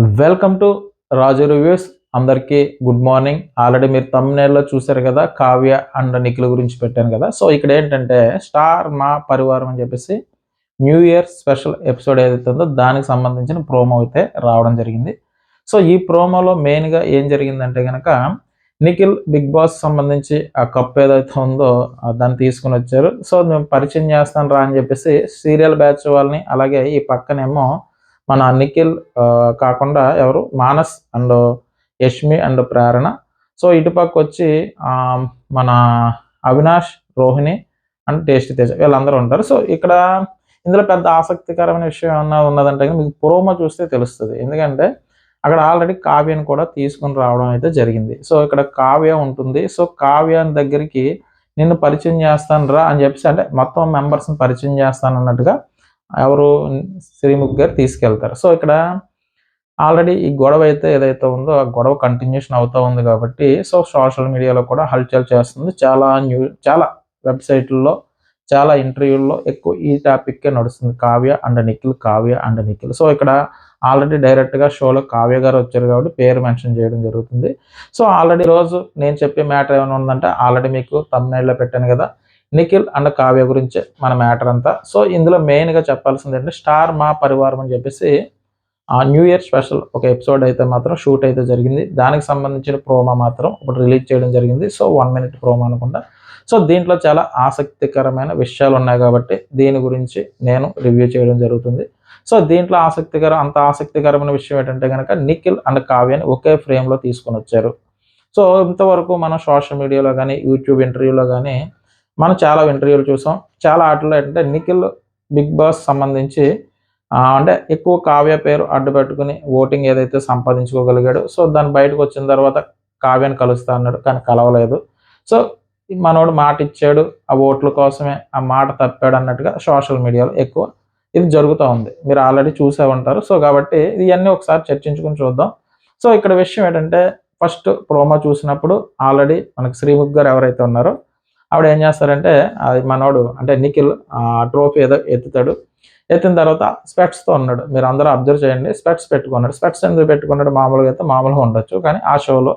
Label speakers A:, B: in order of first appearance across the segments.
A: Welcome to Raju reviews. అందరికీ good morning. Already మీరు తమ్నేల్లో చూశారు కదా కావ్య అండ్ నిఖిల్ గురించి పెట్టాను కదా. సో ఇక్కడ ఏంటంటే స్టార్ మా పరివారం అని చెప్పేసి న్యూ ఇయర్ స్పెషల్ ఎపిసోడ్ ఏదైతే ఉందో దానికి సంబంధించిన ప్రోమో అయితే రావడం జరిగింది. సో ఈ ప్రోమోలో మెయిన్గా ఏం జరిగిందంటే కనుక నిఖిల్ బిగ్ బాస్ సంబంధించి ఆ కప్ ఏదైతే ఉందో దాన్ని తీసుకుని వచ్చారు. సో మేము పరిచయం చేస్తాను రా అని చెప్పేసి సీరియల్ బ్యాచ్ వాళ్ళని అలాగే ఈ పక్కనేమో మన నిఖిల్ కాకుండా ఎవరు? Manas and Yashmi and Prerana. So ఇటుపక్క వచ్చి మన అవినాష్ రోహిణి అండ్ టేస్ట్ తేజ వీళ్ళందరూ ఉంటారు. సో ఇక్కడ ఇందులో పెద్ద ఆసక్తికరమైన విషయం ఏమన్నా ఉన్నదంటే మీకు ప్రోమో చూస్తే తెలుస్తుంది. ఎందుకంటే అక్కడ ఆల్రెడీ కావ్యను కూడా తీసుకుని రావడం అయితే జరిగింది. సో ఇక్కడ కావ్య ఉంటుంది. సో కావ్యాని దగ్గరికి నిన్ను పరిచయం చేస్తాను రా అని చెప్పేసి అంటే మొత్తం మెంబర్స్ని పరిచయం చేస్తాను అన్నట్టుగా ఎవరు శ్రీముఖ్ గారు తీసుకెళ్తారు. సో ఇక్కడ ఆల్రెడీ ఈ గొడవ అయితే ఏదైతే ఉందో ఆ గొడవ కంటిన్యూషన్ అవుతూ ఉంది కాబట్టి సో సోషల్ మీడియాలో కూడా హల్చల్ చేస్తుంది. చాలా న్యూ చాలా వెబ్సైట్లలో చాలా ఇంటర్వ్యూల్లో ఎక్కువ ఈ టాపిక్కే నడుస్తుంది. Kavya and Nikhil Kavya and Nikhil. So ఇక్కడ ఆల్రెడీ డైరెక్ట్గా షోలో కావ్య గారు వచ్చారు కాబట్టి పేరు మెన్షన్ చేయడం జరుగుతుంది. సో ఆల్రెడీ రోజు నేను చెప్పే మ్యాటర్ ఏమైనా ఉందంటే ఆల్రెడీ మీకు తమ్నైల్లో పెట్టాను కదా నిఖిల్ అండ్ కావ్య గురించే మన మ్యాటర్ అంతా. సో ఇందులో మెయిన్గా చెప్పాల్సింది ఏంటంటే స్టార్ మా పరివారం అని చెప్పేసి ఆ న్యూ ఇయర్ స్పెషల్ ఒక ఎపిసోడ్ అయితే మాత్రం షూట్ అయితే జరిగింది. దానికి సంబంధించిన ప్రోమా మాత్రం ఇప్పుడు రిలీజ్ చేయడం జరిగింది. సో వన్ మినిట్ ప్రోమా అనుకుంటా. సో దీంట్లో చాలా ఆసక్తికరమైన విషయాలు ఉన్నాయి కాబట్టి దీని గురించి నేను రివ్యూ చేయడం జరుగుతుంది. సో దీంట్లో ఆసక్తికరం అంత ఆసక్తికరమైన విషయం ఏంటంటే కనుక నిఖిల్ అండ్ కావ్యని ఒకే ఫ్రేమ్లో తీసుకొని వచ్చారు. సో ఇంతవరకు మనం సోషల్ మీడియాలో కానీ యూట్యూబ్ ఇంటర్వ్యూలో కానీ మనం చాలా ఇంటర్వ్యూలు చూసాం. చాలా ఆటల్లో ఏంటంటే నిఖిల్ బిగ్ బాస్ సంబంధించి అంటే ఎక్కువ కావ్య పేరు అడ్డు పెట్టుకుని ఓటింగ్ ఏదైతే సంపాదించుకోగలిగాడు సో దాని బయటకు వచ్చిన తర్వాత కావ్యాన్ని కలుస్తా అన్నాడు కానీ కలవలేదు. సో మనోడు మాట ఇచ్చాడు ఆ ఓట్ల కోసమే ఆ మాట తప్పాడు అన్నట్టుగా సోషల్ మీడియాలో ఎక్కువ ఇది జరుగుతూ ఉంది. మీరు ఆల్రెడీ చూసే ఉంటారు. సో కాబట్టి ఇవన్నీ ఒకసారి చర్చించుకుని చూద్దాం. సో ఇక్కడ విషయం ఏంటంటే ఫస్ట్ ప్రోమో చూసినప్పుడు ఆల్రెడీ మనకు శ్రీముఖ్ గారు ఎవరైతే ఉన్నారో ఆవిడ ఏం చేస్తారంటే అది మనోడు అంటే నిఖిల్ ఆ ట్రోఫీ ఏదో ఎత్తుతాడు. ఎత్తిన తర్వాత స్పెట్స్తో ఉన్నాడు. మీరు అందరూ అబ్జర్వ్ చేయండి. స్పెట్స్ పెట్టుకున్నాడు. స్పెట్స్ ఎందుకు పెట్టుకున్నాడు? మామూలుగా అయితే మామూలుగా ఉండొచ్చు. కానీ ఆ షోలో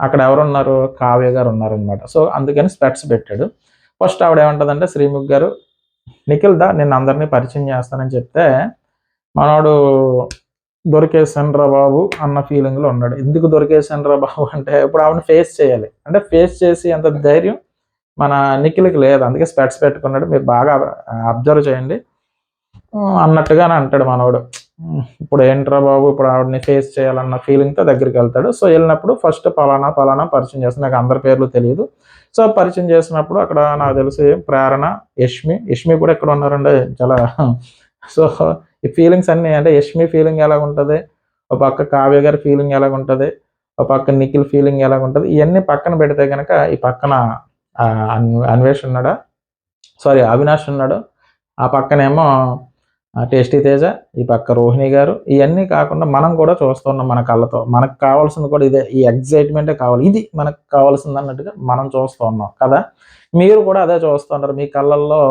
A: అక్కడ ఎవరున్నారు? కావ్య గారు ఉన్నారు అనమాట సో అందుకని స్పెట్స్ పెట్టాడు. ఫస్ట్ ఆవిడ ఏమంటుందంటే శ్రీముఖ్ గారు నిఖిల్ దా నేను అందరినీ పరిచయం చేస్తానని చెప్తే మనోడు దొరికేసాను బాబు అన్న ఫీలింగ్లో ఉన్నాడు. ఎందుకు దొరికేసాను బాబు అంటే ఇప్పుడు ఆవిడని ఫేస్ చేయాలి. అంటే ఫేస్ చేసి అంత ధైర్యం మన నిఖిల్కి లేదు. అందుకే స్పెట్స్ పెట్టుకున్నాడు. మీరు బాగా అబ్జర్వ్ చేయండి. అన్నట్టుగానే అంటాడు మనవాడు ఇప్పుడు ఏంట్రా బాబు? ఇప్పుడు ఆవిడని ఫేస్ చేయాలన్న ఫీలింగ్తో దగ్గరికి వెళ్తాడు. సో వెళ్ళినప్పుడు ఫస్ట్ పలానా పలానా పరిచయం చేస్తాను నాకు అందరి పేర్లు తెలియదు. సో పరిచయం చేసినప్పుడు అక్కడ నాకు తెలిసి ప్రేరణ యష్మి. యష్మి కూడా ఎక్కడ ఉన్నారండి? చాలా. సో ఈ ఫీలింగ్స్ అన్నీ అంటే యష్మి ఫీలింగ్ ఎలా ఉంటుంది? ఒక పక్క కావ్య గారి ఫీలింగ్ ఎలా ఉంటుంది? ఒక పక్క నిఖిల్ ఫీలింగ్ ఎలా ఉంటుంది? ఇవన్నీ పక్కన పెడితే కనుక ఈ పక్కన అన్వేష్ ఉన్నాడు? సారీ అవినాష్ ఉన్నాడు. ఆ పక్కనేమో టేస్టీ తేజ ఈ పక్క రోహిణి గారు ఇవన్నీ కాకుండా మనం కూడా చూస్తున్నాం మన కళ్ళతో. మనకు కావాల్సింది కూడా ఇదే ఈ ఎగ్జైట్మెంటే కావాలి. ఇది మనకు కావాల్సింది అన్నట్టుగా మనం చూస్తూ ఉన్నాం కదా? మీరు కూడా అదే చూస్తున్నారు మీ కళ్ళల్లో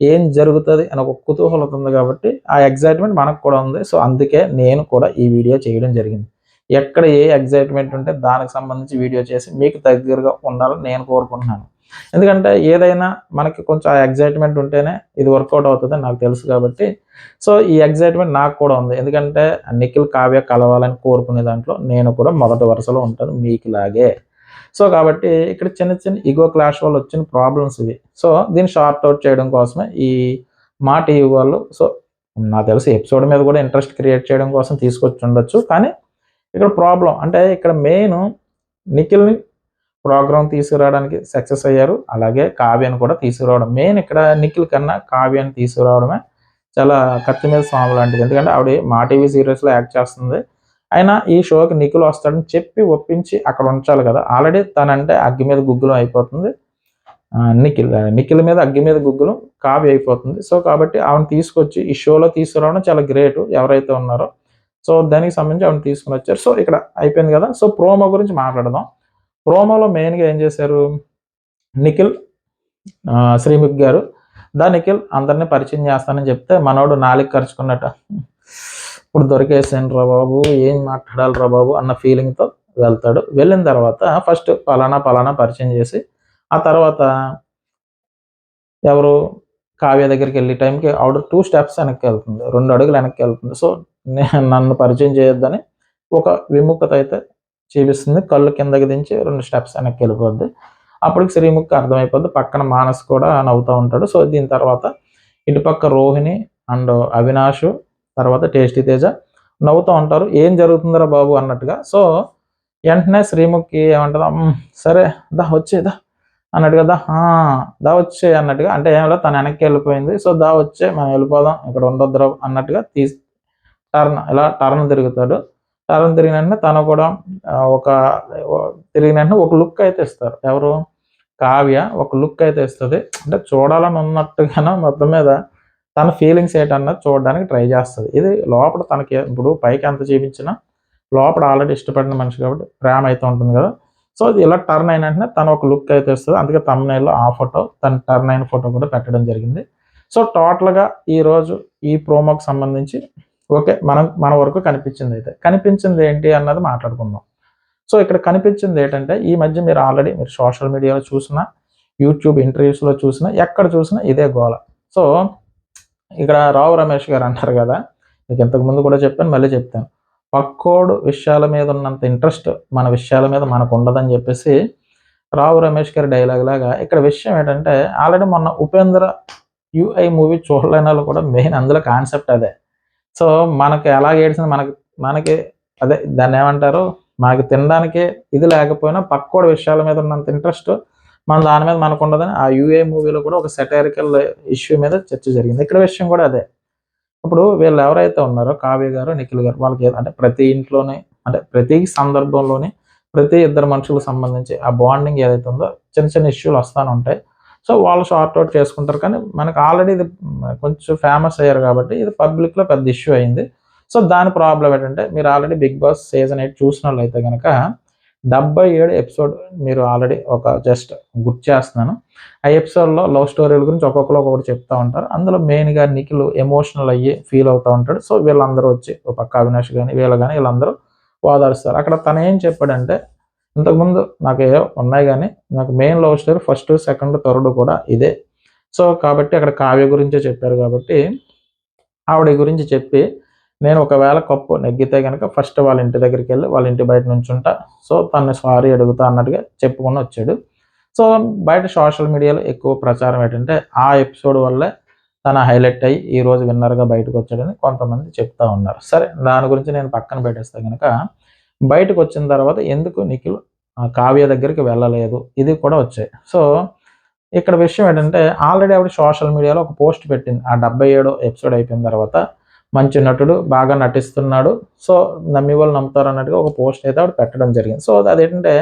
A: ఏం జరుగుతుంది అని ఒక కుతూహలత ఉంది కాబట్టి ఆ ఎగ్జైట్మెంట్ మనకు కూడా ఉంది. సో అందుకే నేను కూడా ఈ వీడియో చేయడం జరిగింది. ఎక్కడ ఏ ఎగ్జైట్మెంట్ ఉంటే దానికి సంబంధించి వీడియో చేసి మీకు దగ్గరగా ఉండాలని నేను కోరుకుంటున్నాను. ఎందుకంటే ఏదైనా మనకి కొంచెం ఆ ఎగ్జైట్మెంట్ ఉంటేనే ఇది వర్కౌట్ అవుతుంది నాకు తెలుసు కాబట్టి. సో ఈ ఎగ్జైట్మెంట్ నాకు కూడా ఉంది. ఎందుకంటే నిఖిల్ కావ్య కలవాలని కోరుకునే దాంట్లో నేను కూడా మొదటి వరుసలో ఉంటాను మీకులాగే. సో కాబట్టి ఇక్కడ చిన్న చిన్న ఈగో క్లాష్ వల్ల వచ్చిన ప్రాబ్లమ్స్ ఇవి. సో దీన్ని షార్ట్ అవుట్ చేయడం కోసమే ఈ మా టీవీ వాళ్ళు. సో నాకు తెలిసి ఎపిసోడ్ మీద కూడా ఇంట్రెస్ట్ క్రియేట్ చేయడం కోసం తీసుకొచ్చి ఉండొచ్చు. కానీ ఇక్కడ ప్రాబ్లం అంటే ఇక్కడ మెయిన్ నిఖిల్ని ప్రోగ్రామ్ తీసుకురావడానికి సక్సెస్ అయ్యారు. అలాగే కావ్యాన్ని కూడా తీసుకురావడం. మెయిన్ ఇక్కడ నిఖిల్ కన్నా కావ్యాన్ని తీసుకురావడమే చాలా కత్తి మీద స్వామి లాంటిది. ఎందుకంటే ఆవిడ మా టీవీ సీరియల్స్లో యాక్ట్ చేస్తుంది. అయినా ఈ షోకి నిఖిల్ వస్తాడని చెప్పి ఒప్పించి అక్కడ ఉంచాలి కదా. ఆల్రెడీ తనంటే అగ్గి మీద గుగ్గులం అయిపోతుంది. నిఖిల్ నిఖిల్ మీద అగ్గి మీద గుగ్గులం కావ్య అయిపోతుంది. సో కాబట్టి ఆవిడ తీసుకొచ్చి ఈ షోలో తీసుకురావడం చాలా గ్రేట్ ఎవరైతే ఉన్నారో. సో దానికి సంబంధించి ఆవిడ తీసుకుని వచ్చారు. సో ఇక్కడ అయిపోయింది కదా. సో ప్రోమో గురించి మాట్లాడదాం. ప్రోమోలో మెయిన్గా ఏం చేశారు? నిఖిల్ శ్రీముఖ్ గారు. దా నిఖిల్ అందరినీ పరిచయం చేస్తానని చెప్తే మనోడు నాలుగు ఖర్చుకున్నట్ట ఇప్పుడు దొరికేసాను రా బాబు ఏం మాట్లాడాలి రా బాబు అన్న ఫీలింగ్తో వెళ్తాడు. వెళ్ళిన తర్వాత ఫస్ట్ పలానా పలానా పరిచయం చేసి ఆ తర్వాత ఎవరు? కావ్య దగ్గరికి వెళ్ళే టైంకి ఆవిడ టూ స్టెప్స్ వెనక్కి వెళ్తుంది. రెండు అడుగులు వెనక్కి వెళ్తుంది. సో నేను నన్ను పరిచయం చేయొద్దని ఒక విముఖత అయితే చూపిస్తుంది. కళ్ళు కిందకి దించి రెండు స్టెప్స్ వెనక్కి వెళ్ళిపోద్ది. అప్పటికి శ్రీముఖి అర్థమైపోద్ది. పక్కన మానస్ కూడా నవ్వుతూ ఉంటాడు. సో దీని తర్వాత ఇటుపక్క రోహిణి అండ్ అవినాష్ తర్వాత టేస్టీ తేజ నవ్వుతూ ఉంటారు. ఏం జరుగుతుందిరా బాబు అన్నట్టుగా. సో వెంటనే శ్రీముఖి ఏమంటుందా? సరే దా వచ్చే దా అన్నట్టుగా దా దా వచ్చే అన్నట్టుగా. అంటే ఏమో తను వెనక్కి వెళ్ళిపోయింది. సో దా వచ్చే మనం వెళ్ళిపోదాం. ఇక్కడ ఉండొద్దురా అన్నట్టుగా తీసి టర్న్ ఇలా టర్న్ తిరుగుతాడు. టర్న్ తిరిగిన వెంటనే తను కూడా ఒక తిరిగిన వెంటనే ఒక లుక్ అయితే ఇస్తారు. ఎవరు? కావ్య ఒక లుక్ అయితే ఇస్తుంది. అంటే చూడాలని ఉన్నట్టుగానే మొత్తం మీద తన ఫీలింగ్స్ ఏంటన్నది చూడడానికి ట్రై చేస్తుంది. ఇది లోపల తనకి ఇప్పుడు పైకి ఎంత చూపించినా లోపల ఆల్రెడీ ఇష్టపడిన మనిషి కాబట్టి ప్రేమ అయితే ఉంటుంది కదా. సో ఇది ఇలా టర్న్ అయిన వెంటనే తను ఒక లుక్ అయితే ఇస్తుంది. అందుకే తమ్ముళ్ళు ఆ ఫోటో తన టర్న్ అయిన ఫోటో కూడా పెట్టడం జరిగింది. సో టోటల్గా ఈరోజు ఈ ప్రోమోకి సంబంధించి ఓకే మనం మన వరకు కనిపించింది అయితే. కనిపించింది ఏంటి అన్నది మాట్లాడుకుందాం. సో ఇక్కడ కనిపించింది ఏంటంటే ఈ మధ్య మీరు ఆల్రెడీ మీరు సోషల్ మీడియాలో చూసినా యూట్యూబ్ ఇంటర్వ్యూస్లో చూసినా ఎక్కడ చూసినా ఇదే గోల. సో ఇక్కడ రావు రమేష్ గారు అంటారు కదా మీకు ఇంతకుముందు కూడా చెప్పాను మళ్ళీ చెప్తాను. పక్కోడు విషయాల మీద ఉన్నంత ఇంట్రెస్ట్ మన విషయాల మీద మనకు ఉండదని చెప్పేసి రావు రమేష్ గారి డైలాగ్ లాగా ఇక్కడ విషయం ఏంటంటే ఆల్రెడీ మొన్న ఉపేంద్ర యుఐ మూవీ చూడలేని వాళ్ళు కూడా మెయిన్ అందులో కాన్సెప్ట్ అదే. సో మనకు ఎలాగ ఏడ్చింది మనకి మనకి అదే దాన్ని ఏమంటారు? మనకి తినడానికి ఇది లేకపోయినా పక్కోడి విషయాల మీద ఉన్నంత ఇంట్రెస్ట్ మన దాని మీద మనకు ఉండదని ఆ యూఏ మూవీలో కూడా ఒక సెటారికల్ ఇష్యూ మీద చర్చ జరిగింది. ఇక్కడ విషయం కూడా అదే. ఇప్పుడు వీళ్ళు ఎవరైతే ఉన్నారో కావ్య గారు నిఖిల్ గారు వాళ్ళకి అంటే ప్రతి ఇంట్లోనే అంటే ప్రతి సందర్భంలోని ప్రతి ఇద్దరు మనుషులకు సంబంధించి ఆ బాండింగ్ ఏదైతే ఉందో చిన్న చిన్న ఇష్యూలు వస్తానే ఉంటాయి. సో వాళ్ళు షార్ట్ అవుట్ చేసుకుంటారు. కానీ మనకు ఆల్రెడీ ఇది కొంచెం ఫేమస్ అయ్యారు కాబట్టి ఇది పబ్లిక్లో పెద్ద ఇష్యూ అయింది. సో దాని ప్రాబ్లం ఏంటంటే మీరు already Bigg Boss season eight చూసిన వాళ్ళు అయితే కనుక డెబ్బై ఏడు ఎపిసోడ్ మీరు ఆల్రెడీ ఒక జస్ట్ గుర్తు చేస్తున్నాను. ఆ ఎపిసోడ్లో లవ్ స్టోరీల గురించి ఒక్కొక్కరు ఒక్కొక్కటి చెప్తూ ఉంటారు. అందులో మెయిన్గా నిఖిల్ ఎమోషనల్ అయ్యి ఫీల్ అవుతూ ఉంటాడు. సో వీళ్ళందరూ వచ్చి ఒక పక్క అవినాష్ కానీ వీళ్ళు కానీ వీళ్ళందరూ ఓదారుస్తారు అక్కడ తను ఏం చెప్పాడంటే ఇంతకుముందు నాకు ఏ ఉన్నాయి కానీ నాకు main love story first second third కూడా ఇదే. సో కాబట్టి అక్కడ కావ్య గురించే చెప్పారు కాబట్టి ఆవిడ గురించి చెప్పి నేను ఒకవేళ కప్పు నెగ్గితే కనుక ఫస్ట్ వాళ్ళ ఇంటి దగ్గరికి వెళ్ళి వాళ్ళ ఇంటి బయట నుంచుంటా. సో తను సారీ అడుగుతా అన్నట్టుగా చెప్పుకుని వచ్చాడు. సో బయట సోషల్ మీడియాలో ఎక్కువ ప్రచారం ఏంటంటే ఆ ఎపిసోడ్ వల్లే తన హైలైట్ అయ్యి ఈ రోజు విన్నర్గా బయటకు వచ్చాడని కొంతమంది చెప్తా ఉన్నారు. సరే దాని గురించి నేను పక్కన పెట్టేస్తే కనుక బయటకు వచ్చిన తర్వాత ఎందుకు నిఖిల్ ఆ కావ్య దగ్గరికి వెళ్ళలేదు? ఇది కూడా వచ్చాయి. సో ఇక్కడ విషయం ఏంటంటే ఆల్రెడీ ఆవిడ సోషల్ మీడియాలో ఒక పోస్ట్ పెట్టింది. ఆ డెబ్బై ఏడో ఎపిసోడ్ అయిపోయిన తర్వాత మంచి నటుడు బాగా నటిస్తున్నాడు. సో నమ్మి వాళ్ళు నమ్ముతారు అన్నట్టుగా ఒక పోస్ట్ అయితే ఆవిడ పెట్టడం జరిగింది. సో అదేంటంటే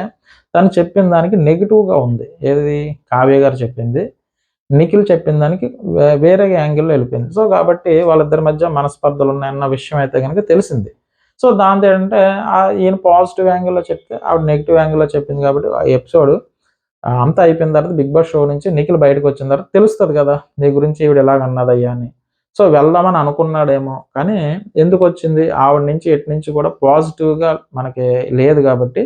A: తను చెప్పిన దానికి నెగిటివ్గా ఉంది. ఏది? కావ్య గారు చెప్పింది. నిఖిల్ చెప్పిన దానికి వేరే యాంగిల్లో వెళ్ళిపోయింది. సో కాబట్టి వాళ్ళిద్దరి మధ్య మనస్పర్ధలు ఉన్నాయన్న విషయం అయితే కనుక తెలిసింది. సో దాంతో ఏంటంటే ఈయన పాజిటివ్ యాంగిల్లో చెప్తే ఆవిడ నెగిటివ్ యాంగిల్లో చెప్పింది కాబట్టి ఆ ఎపిసోడ్ అంతా అయిపోయిన తర్వాత బిగ్ బాస్ షో నుంచి నిఖిల్ బయటకు వచ్చిన తర్వాత తెలుస్తుంది కదా నీ గురించి ఈవిడ ఎలాగన్నదయ్యా అని. సో వెళ్దామని అనుకున్నాడేమో కానీ ఎందుకు వచ్చింది? ఆవిడ నుంచి ఎటు నుంచి కూడా పాజిటివ్గా మనకి లేదు కాబట్టి.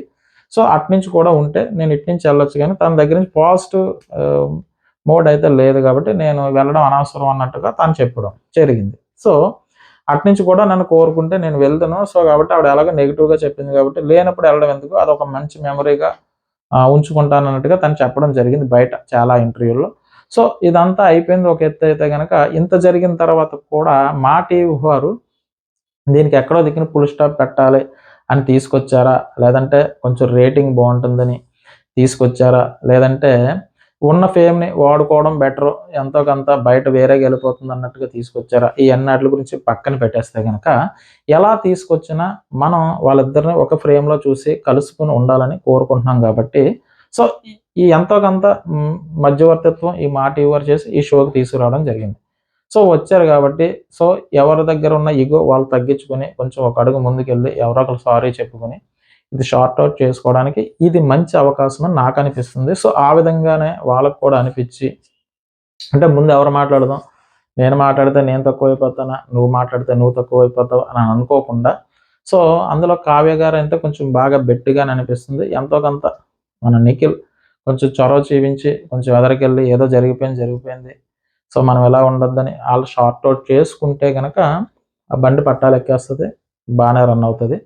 A: సో అటు నుంచి కూడా ఉంటే నేను ఇటు నుంచి వెళ్ళొచ్చు కానీ తన దగ్గర నుంచి పాజిటివ్ మోడ్ అయితే లేదు కాబట్టి నేను వెళ్ళడం అనవసరం అన్నట్టుగా తను చెప్పడం జరిగింది. సో అట్నుంచి కూడా నన్ను కోరుకుంటే నేను వెళ్తాను. సో కాబట్టి ఆవిడ ఎలాగో నెగిటివ్గా చెప్పింది కాబట్టి లేనప్పుడు వెళ్ళడం ఎందుకు? అదొక మంచి మెమరీగా ఉంచుకుంటాను అన్నట్టుగా తను చెప్పడం జరిగింది బయట చాలా ఇంటర్వ్యూల్లో సో ఇదంతా అయిపోయింది. ఒక ఎత్తు అయితే కనుక ఇంత జరిగిన తర్వాత కూడా మా టీవీ వారు దీనికి ఎక్కడో దిక్కున ఫుల్ స్టాప్ పెట్టాలి అని తీసుకొచ్చారా? లేదంటే కొంచెం రేటింగ్ బాగుంటుందని తీసుకొచ్చారా? లేదంటే ఉన్న ఫేమ్ని వాడుకోవడం బెటర్ ఎంతో కొంత బయట వేరే వెళ్ళిపోతుంది అన్నట్టుగా తీసుకొచ్చారా. ఈ అన్నిటి గురించి పక్కన పెట్టేస్తే కనుక ఎలా తీసుకొచ్చినా మనం వాళ్ళిద్దరిని ఒక ఫ్రేమ్లో చూసి కలుసుకుని ఉండాలని కోరుకుంటున్నాం కాబట్టి సో ఈ- ఎంతో కొంత మధ్యవర్తిత్వం ఈ మాట ఇవ్వరు చేసి ఈ షోకి తీసుకురావడం జరిగింది. సో వచ్చారు కాబట్టి సో ఎవరి దగ్గర ఉన్న ఈగో వాళ్ళు తగ్గించుకొని కొంచెం ఒక అడుగు ముందుకెళ్ళి ఎవరో ఒకరు సారీ చెప్పుకొని ఇది షార్ట్ అవుట్ చేసుకోవడానికి ఇది మంచి అవకాశం అని నాకు అనిపిస్తుంది. సో ఆ విధంగానే వాళ్ళకు కూడా అనిపించి అంటే ముందు ఎవరు మాట్లాడదాం? నేను మాట్లాడితే నేను తక్కువ అయిపోతానా నువ్వు మాట్లాడితే నువ్వు తక్కువ అయిపోతావు అని అనుకోకుండా. సో అందులో కావ్య గారు అంటే కొంచెం బాగా బెట్టిగా అనిపిస్తుంది. ఎంతో కొంత మన నిఖిల్ కొంచెం చొరవ చూపించి కొంచెం ఎదరికెళ్ళి ఏదో జరిగిపోయింది జరిగిపోయింది. సో మనం ఎలా ఉండొద్దని వాళ్ళు షార్ట్ అవుట్ చేసుకుంటే కనుక ఆ బండి పట్టాలు ఎక్కేస్తుంది బాగానే రన్ అవుతుంది.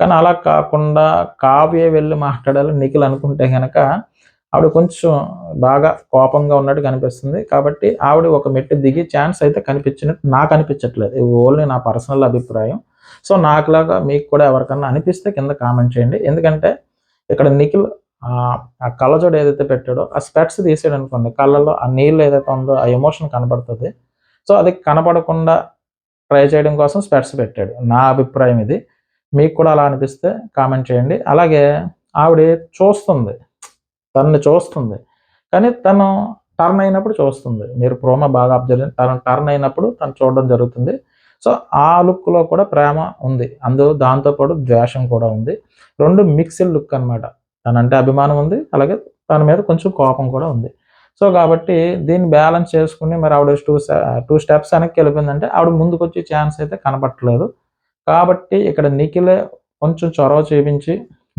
A: కానీ అలా కాకుండా కావ్య వెళ్ళి మాట్లాడాలి నిఖిల్ అనుకుంటే కనుక ఆవిడ కొంచెం బాగా కోపంగా ఉన్నట్టు కనిపిస్తుంది. కాబట్టి ఆవిడ ఒక మెట్టు దిగి ఛాన్స్ అయితే కనిపించినట్టు నాకు అనిపించట్లేదు. ఇది ఓన్లీ నా పర్సనల్ అభిప్రాయం. సో నాకులాగా మీకు కూడా ఎవరికన్నా అనిపిస్తే కింద కామెంట్ చేయండి. ఎందుకంటే ఇక్కడ నిఖిల్ ఆ కళ్ళజోడు ఏదైతే పెట్టాడో ఆ స్పెట్స్ తీసాడు అనుకోండి. కళ్ళలో ఆ నీళ్ళు ఏదైతే ఉందో ఆ ఎమోషన్ కనబడుతుంది. సో అది కనపడకుండా ట్రై చేయడం కోసం స్పెట్స్ పెట్టాడు. నా అభిప్రాయం ఇది. మీకు కూడా అలా అనిపిస్తే కామెంట్ చేయండి. అలాగే ఆవిడ చూస్తుంది. తనని చూస్తుంది. కానీ తను టర్న్ అయినప్పుడు చూస్తుంది. మీరు ప్రోమో బాగా అబ్జర్వ్ తను టర్న్ అయినప్పుడు తను చూడడం జరుగుతుంది. సో ఆ లుక్లో కూడా ప్రేమ ఉంది. అందులో దాంతోపాటు ద్వేషం కూడా ఉంది. రెండు మిక్స్డ్ లుక్ అనమాట తనంటే అభిమానం ఉంది. అలాగే తన మీద కొంచెం కోపం కూడా ఉంది. సో కాబట్టి దీన్ని బ్యాలెన్స్ చేసుకుని మరి ఆవిడ టూ టూ స్టెప్స్ వెనక్కి వెళ్ళిపోయిందంటే ఆవిడ ముందుకు వచ్చే ఛాన్స్ అయితే కనపట్టలేదు కాబట్టి ఇక్కడ నిఖిలే కొంచెం చొరవ చూపించి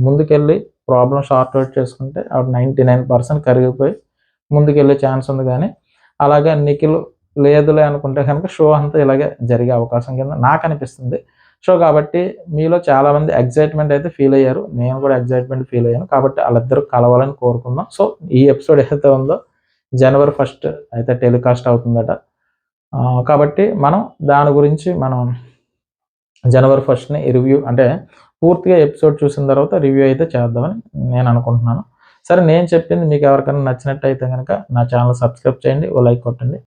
A: ముందుకెళ్ళి ప్రాబ్లం షార్ట్ అవుట్ చేసుకుంటే ఆవిడ నైంటీ నైన్ పర్సెంట్ కరిగిపోయి ముందుకెళ్ళే ఛాన్స్ ఉంది కానీ అలాగే నిఖిల్ లేదులే అనుకుంటే కనుక షో అంతా ఇలాగే జరిగే అవకాశం కింద నాకు అనిపిస్తుంది. సో కాబట్టి మీలో చాలామంది ఎగ్జైట్మెంట్ అయితే ఫీల్ అయ్యారు. నేను కూడా ఎగ్జైట్మెంట్ ఫీల్ అయ్యాను. కాబట్టి వాళ్ళిద్దరూ కలవాలని కోరుకుందాం. సో ఈ ఎపిసోడ్ ఏదైతే ఉందో జనవరి ఫస్ట్ అయితే టెలికాస్ట్ అవుతుందట. కాబట్టి మనం దాని గురించి మనం జనవరి ఫస్ట్ని రివ్యూ అంటే పూర్తిగా ఎపిసోడ్ చూసిన తర్వాత రివ్యూ అయితే చేద్దామని నేను అనుకుంటున్నాను. సరే నేను చెప్పింది మీకు ఎవరికైనా నచ్చినట్టయితే కనుక నా ఛానల్ సబ్స్క్రైబ్ చేయండి ఓ లైక్ కొట్టండి.